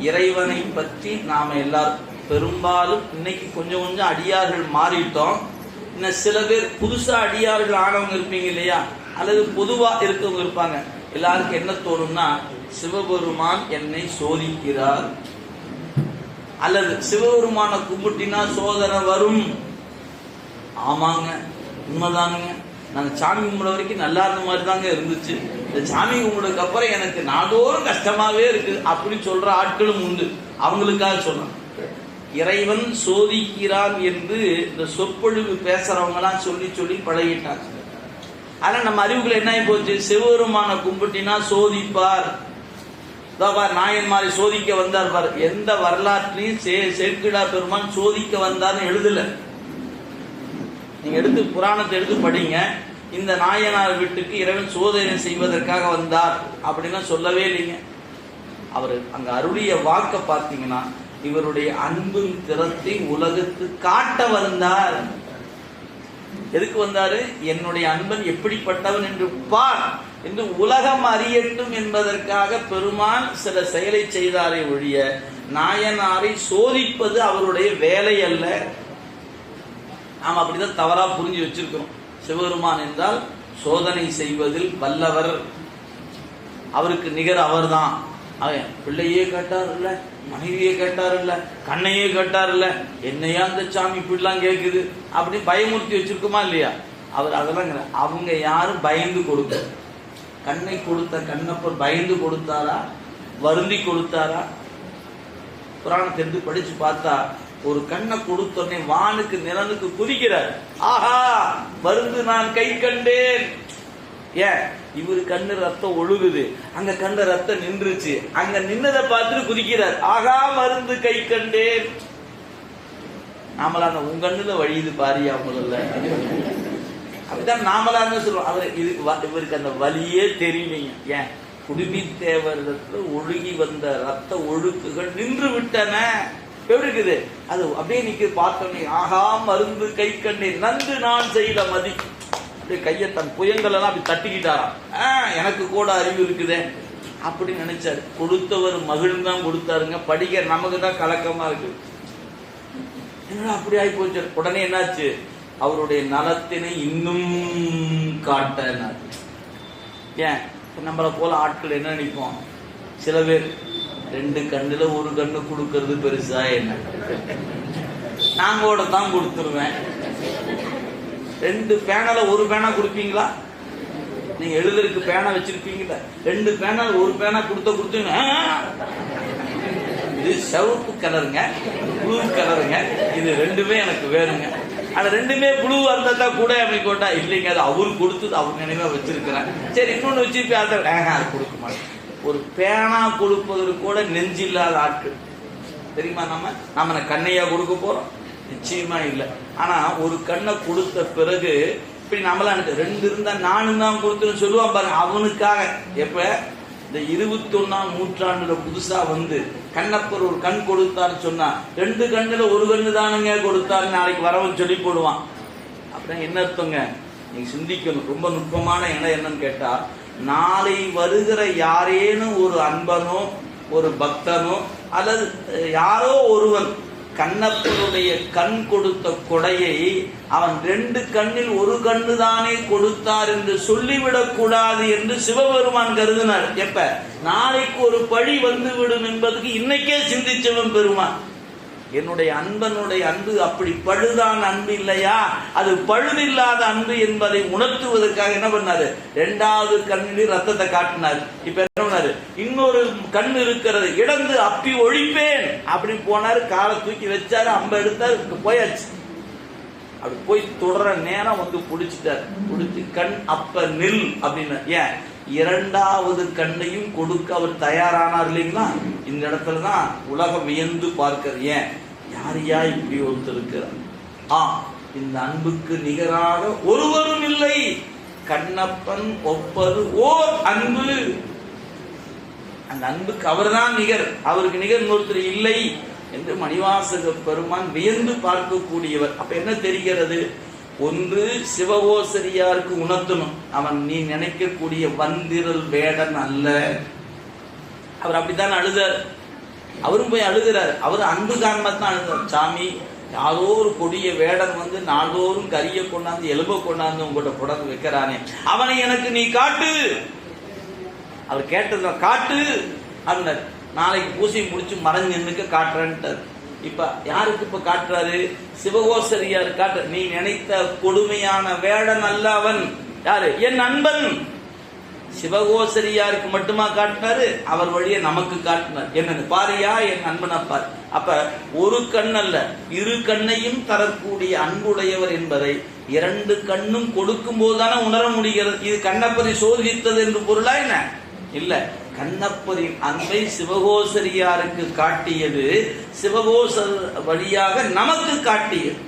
இறைவனை பற்றி நாம எல்லாரும் பெரும்பாலும் இன்னைக்கு கொஞ்சம் கொஞ்சம் அடியார்கள் மாறிட்டோம். இன்னும் சில பேர் புதுசா அடியார்கள் ஆனவங்க இருப்பீங்க இல்லையா? அல்லது பொதுவாக இருக்கவங்க இருப்பாங்க. எல்லாருக்கும் என்ன தோணும்னா சிவபெருமான் என்னை சோதிக்கிறார். அல்லது சிவபெருமான கும்பிட்டினா சோதனை வரும். ஆமாங்க உண்மைதானுங்க. நாங்கள் சாமி கும்பிட வரைக்கும் நல்லா இருந்த மாதிரி தாங்க இருந்துச்சு. இந்த சாமி கும்பிடுக்கு அப்புறம் எனக்கு நாடோறும் கஷ்டமாகவே இருக்கு. அப்படின்னு சொல்கிற ஆட்களும் உண்டு. அவங்களுக்காக சொன்னான். இறைவன் சோதிக்கிறான் என்று இந்த சொற்பொழிவு பேசுகிறவங்களாம் சொல்லி சொல்லி பழகிட்டாங்க. ஆனால் நம்ம அறிவுகள் என்ன ஆகி போச்சு? சிவபெருமான கும்பிட்டினா சோதிப்பார். பார் நாயன் மாதிரி சோதிக்க வந்தார் பார். எந்த வரலாற்றையும் சே செருக்கிடா பெருமான் சோதிக்க வந்தார்னு எழுதலை. நீங்கள் எடுத்து புராணத்தை எடுத்து படிங்க. இந்த நாயனார் வீட்டுக்கு இறைவன் சோதனை செய்வதற்காக வந்தார். அப்படின்லாம் சொல்லவே இல்லைங்க. அவர் அங்க அருளிய வாக்க பார்த்தீங்கன்னா இவருடைய அன்பும் திறத்தை உலகத்து காட்ட வந்தார். எதுக்கு வந்தாரு? என்னுடைய அன்பன் எப்படிப்பட்டவன் என்று பார் என்று உலகம் அறியட்டும் என்பதற்காக பெருமான் சில செயலை செய்தாரே ஒழிய நாயனாரை சோதிப்பது அவருடைய வேலை அல்ல. நாம் அப்படிதான் தவறா புரிஞ்சு வச்சிருக்கிறோம். சிவபெருமான் என்றால் சோதனை செய்வதில் வல்லவர். அவருக்கு நிகர் அவர்தான். அவன் பிள்ளையே கேட்டார் இல்ல மனைவியே கேட்டார் இல்ல கண்ணையே கேட்டார் இல்ல என்னையா அந்த சாமி இப்படிலாம் கேட்குது அப்படி பயமுறுத்தி வச்சிருக்குமா இல்லையா? அவர் அதெல்லாம் அவங்க யாரும் பயந்து கொடுக்க. கண்ணை கொடுத்த கண்ணப்பர் பயந்து கொடுத்தாரா? வருந்தி கொடுத்தாரா? புராணத்தை எடுத்து படிச்சு பார்த்தா ஒரு கண்ணை கொடுத்தோடனே வானுக்கு நிலனுக்கு குதிக்கிறார். ஆஹா மருந்து நான் கை கண்டேன். ஏன்? இவரு கண்ணு ரத்தம் ஒழுகுது. அங்க கண்ண ரத்தம் நின்றுச்சு. அங்க நின்னதை பார்த்துட்டு குதிக்கிறார். ஆகா மருந்து கை கண்டேன். அந்த உங்க கண்ணுல வழியுது பாரியா முதல்ல? அப்படிதான் நாமளாங்க சொல்லுவோம் அவர் இது வ- இவருக்கு அந்த வலியே தெரியலைங்க ஏன்? குடுமி தேவரிடத்துல ஒழுகி வந்த ரத்த ஒழுக்குகள் நின்று விட்டன. எப்படி இருக்குது அது அப்படியே நிக்க பார்த்தோன்னே ஆகா மருந்து கை கண்ணீர் நன்கு நான் செய்த மதி. அப்படியே கையை தன் புயங்கள் எல்லாம் அப்படி தட்டிக்கிட்டாராம். ஆ, எனக்கு கூட அறிவு இருக்குதே. அப்படின்னு நினைச்சாரு. கொடுத்தவர் மகிழ்ந்து தான் கொடுத்தாருங்க. படிக்க நமக்கு தான் கலக்கமா இருக்கு. என்னடா அப்படி ஆகி போச்சு? உடனே என்னாச்சு? அவருடைய நலத்தினை இன்னும் காட்டினார் ஏன்? நம்மளை போல ஆட்கள் என்ன நினைப்போம்? சில பேர் ரெண்டு கண்ணுல ஒரு கண்ணு கொடுக்கறது பெருசா என்ன? நாங்கோட தான் கொடுத்துருவேன். ரெண்டு பேனல ஒரு பேனா கொடுப்பீங்களா? நீங்க எழுதுறதுக்கு பேனா வச்சிருப்பீங்களா ரெண்டு பேனா ஒரு பேனா கொடுத்த கொடுத்தீங்க இது சிவப்பு கலருங்க ப்ளூ கலருங்க. இது ரெண்டுமே எனக்கு வேணுங்க. அது ரெண்டுமே ப்ளூ வந்ததா கூட அப்படி கோட்டா இல்லைங்க அது அவரு கொடுத்தது அவர் நினைவா வச்சிருக்கிறேன். சரி இன்னொன்னு வச்சு அதை அது கொடுக்க மாட்டேன். ஒரு பேனா கொடுப்பதற்கு கூட நெஞ்சில்லாத ஆட்கள். தெரியுமா நம்ம? நம்ம கண்ணையா கொடுக்க போறோம்? நிச்சயமா இல்லை. ஆனா ஒரு கண்ணை கொடுத்த பிறகு இப்படி நம்மளாம் ரெண்டு இருந்தா நானும் தான் கொடுத்துன்னு சொல்லுவான் பாருங்க அவனுக்காக. எப்ப? இந்த இருபத்தி ஒன்னாம் நூற்றாண்டுல புதுசா வந்து கண்ணப்பர் ஒரு கண் கொடுத்தான்னு சொன்னா ரெண்டு கண்ணுல ஒரு கண்ணு தானுங்க கொடுத்தாரு நாளைக்கு வரவன் சொல்லி போடுவான். அப்படின்னா என்ன அர்த்தங்க? நீங்க சிந்திக்கணும். ரொம்ப நுட்பமான இடம் என்னன்னு கேட்டா நாளை வருகிற யாரேனும் ஒரு அன்பனோ ஒரு பக்தனோ அல்லது யாரோ ஒருவன் கண்ணப்பனுடைய கண் கொடுத்த கொடையை அவன் ரெண்டு கண்ணில் ஒரு கண்ணு தானே கொடுத்தார் என்று சொல்லிவிடக் கூடாது என்று சிவபெருமான் கருதினார். எப்ப? நாளைக்கு ஒரு பழி வந்து விடும் என்பதுக்கு இன்னைக்கே சிந்திச்சவன் பெருமான். என்னுடைய அன்பனுடைய அன்பு அப்படி பழுதான் அன்பு இல்லையா? அது பழுதில்லாத அன்பு என்பதை உணர்த்துவதற்காக என்ன பண்ணாரு? ரெண்டாவது கண்ணில் ரத்தத்தை காட்டினார். இப்ப என்ன பண்ணாரு? இன்னொரு கண் இருக்கிறது. இடந்து அப்பி ஒழிப்பேன். அப்படி போனாரு. காலை தூக்கி வச்சாரு. அம்ப எடுத்தாரு. போயாச்சு. அப்படி போய் தொடர நேரம் வந்து பிடிச்சிட்டார். பிடிச்சி கண் அப்ப நில் அப்படின்னு. ஏன்? இரண்டாவது கண்ணையும் கொடுக்க அவர் தயாரானார் இல்லைங்களா? இந்த இடத்துல தான் உலகம் வியந்து பார்க்கிறது. ஏன்? யார் யா இப்படி ஒருத்தருக்கிறார்? ஆ இந்த அன்புக்கு நிகராக ஒருவரும் இல்லை. கண்ணப்பன் ஒப்பது ஓர் அன்பு. அந்த அன்புக்கு அவர்தான் நிகர். அவருக்கு நிகர் ஒருத்தர் இல்லை. என்று மணிவாசக பெருமான் வியந்து பார்க்கக்கூடியவர். அப்ப என்ன தெரிகிறது? ஒன்று சிவகோசரியாருக்கு உணர்த்தணும். அவன் நீ நினைக்கக்கூடிய வந்திரல் வேடன் அல்ல. அவர் அப்படித்தான் அழுதார். அவரும் போய் அழுகிறார். அவர் அன்பு காரணத்தான் அழுதார். சாமி யாரோ ஒரு கொடிய வேடன் வந்து நாள்தோறும் கரிய கொண்டாந்து எலும்ப கொண்டாந்து உங்கள்கிட்ட புடந்து வைக்கிறானே. அவனை எனக்கு நீ காட்டு. அவர் கேட்டதுதான் காட்டு அண்ணர் நாளைக்கு பூசை முடிச்சு மறைஞ்சு நின்றுக்க காட்டுறேன்ட்டார். இப்ப யாருக்கு இப்ப காட்டுறாரு? சிவகோசரியார் காட்டு நீ நினைத்த கொடுமையான வேடன் அல்ல அவன். யாரு? என் நண்பன். சிவகோசரியாருக்கு மட்டுமா காட்டினாரு? அவர் வழியே நமக்கு காட்டினார். என்னன்னு பாரியா? என் நண்பனை பார். அப்ப ஒரு கண் அல்ல இரு கண்ணையும் தரக்கூடிய அன்புடையவர் என்பதை இரண்டு கண்ணும் கொடுக்கும் போதுதானே உணர முடிகிறது. இது கண்ணப்பதி சோதித்தது என்று பொருளா என்ன? இல்ல. கண்ணப்பரின் அன்பை சிவகோசரியாருக்கு காட்டியது சிவகோசர் வழியாக நமக்கு காட்டியது.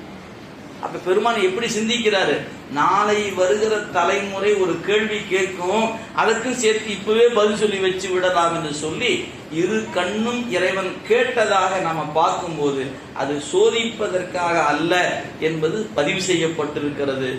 அப்ப பெருமான் எப்படி சிந்திக்கிறாரு? நாளை வருகிற தலைமுறை ஒரு கேள்வி கேட்கும் அதற்கும் சேர்த்து இப்பவே பதில் சொல்லி வச்சு விடலாம் என்று சொல்லி இரு கண்ணும் இறைவன் கேட்டதாக நாம பார்க்கும்போது அது சோதிப்பதற்காக அல்ல என்பது பதிவு செய்யப்பட்டிருக்கிறது.